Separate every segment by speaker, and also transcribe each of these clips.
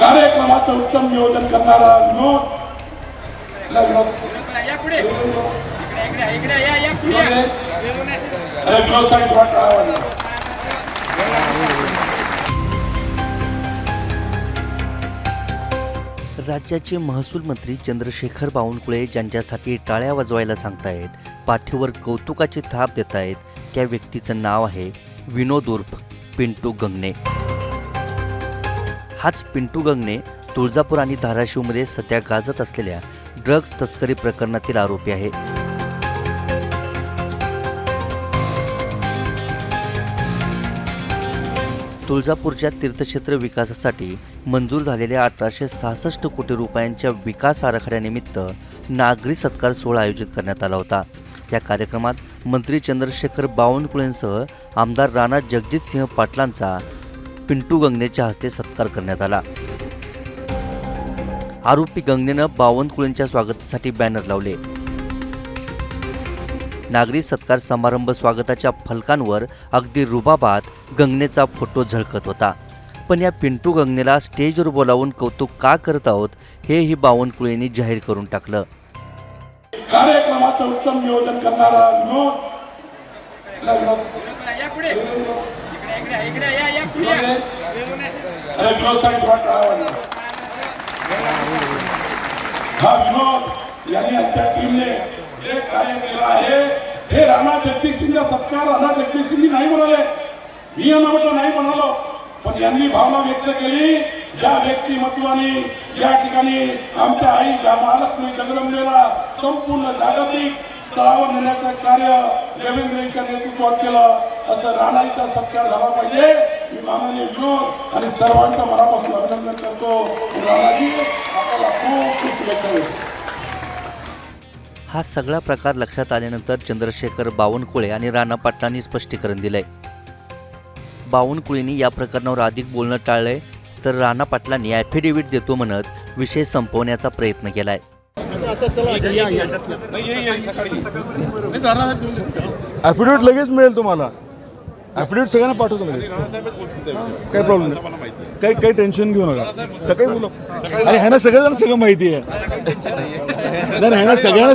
Speaker 1: कार्यक्रमाचं उत्तम नियोजन करणारा.
Speaker 2: राज्याचे महसूल मंत्री चंद्रशेखर बावनकुळे ज्यांच्यासाठी टाळ्या वाजवायला सांगतायत पाठीवर कौतुकाची थाप देत आहेत त्या व्यक्तीचं नाव आहे विनोद उर्फ पिंटू गंगणे. हाच पिंटू गंगने तुळजापूर आणि धाराशिवमध्ये सध्या गाजत असलेल्या ड्रग्ज तस्करी प्रकरणातील आरोपी आहे. तुळजापूरच्या तीर्थक्षेत्र विकासासाठी मंजूर झालेल्या अठराशे सहासष्ट कोटी रुपयांच्या विकास आराखड्यानिमित्त नागरी सत्कार सोहळा आयोजित करण्यात आला होता. त्या कार्यक्रमात मंत्री चंद्रशेखर बावनकुळेंसह आमदार राणा जगजितसिंह पाटलांचा पिंटू गंगनेच्या हस्ते सत्कार करण्यात आला. आरोपी गंगनेनं बावनकुळेंच्या स्वागतासाठी बॅनर लावले. नागरी सत्कार समारंभ स्वागताच्या फलकांवर अगदी रुबाबात गंगनेचा फोटो झळकत होता. पण या पिंटू गंगनेला स्टेजवर बोलावून कौतुक का करत आहोत हेही बावनकुळेंनी जाहीर करून टाकलं.
Speaker 1: कार्यक्रमाचं उत्तम नियोजन करणारा
Speaker 3: या या या या.
Speaker 1: अरे. हा विनोद यांनी आमच्या टीमने जे कार्य केलं आहे हे राणा जगदीशसिंगचा सत्कार राणा जगदीशसिंगी नाही म्हणाले मी यांना म्हटलं नाही म्हणालो पण यांनी भावना व्यक्त केली ज्या व्यक्तिमत्वाने या ठिकाणी आमच्या आई ज्या महालक्ष्मी जगदंबेला संपूर्ण जागतिक स्तरावर नेण्याचं कार्य देवेंद्र नेतृत्वात केलं. असं राणाईचा सत्कार झाला पाहिजे. मी माननीय विरोध आणि सर्वांचं मनापासून अभिनंदन करतो. राणाजी आपल्याला खूप खूप शुभेच्छा
Speaker 2: हा सगळा प्रकार लक्षात आल्यानंतर चंद्रशेखर बावनकुळे आणि राणा पाटलांनी स्पष्टीकरण दिलंय. बावनकुळेंनी या प्रकरणावर अधिक बोलणं टाळलंय तर राणा पाटलांनी ॲफिडेव्हिट देतो म्हणत विषय संपवण्याचा प्रयत्न केलाय.
Speaker 4: ॲफिडेविट लगेच मिळेल तुम्हाला. ॲफिडेविट सगळ्यांना पाठवतो लगेच. काही प्रॉब्लेम नाही. काही काही टेन्शन घेऊ नका. सकाळी बोलू आणि ह्यांना सगळ्यांना सगळं माहिती आहे. नाही ह्यांना सगळ्यांना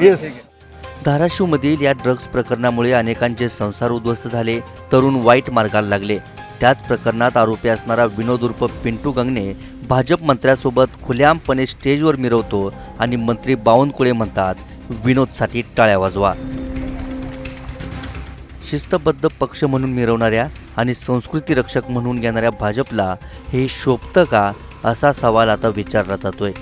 Speaker 4: येस
Speaker 2: धाराशिवमधील या ड्रग्ज प्रकरणामुळे अनेकांचे संसार उद्ध्वस्त झाले. तरुण वाईट मार्गाला लागले. त्याच प्रकरणात आरोपी असणारा विनोद उर्फ पिंटू गंगणे भाजप मंत्र्यासोबत खुलेआमपणे स्टेजवर मिरवतो आणि मंत्री बावनकुळे म्हणतात विनोदसाठी टाळ्या वाजवा. शिस्तबद्ध पक्ष म्हणून मिरवणाऱ्या आणि संस्कृती रक्षक म्हणून घेणाऱ्या भाजपला हे शोभतं का असा सवाल आता विचारला जातोय.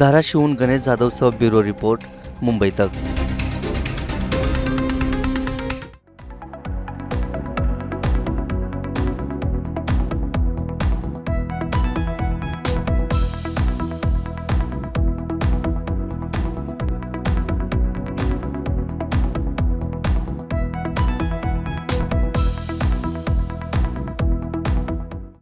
Speaker 2: धाराशिवहून गणेश जाधवसह ब्युरो रिपोर्ट मुंबई तक.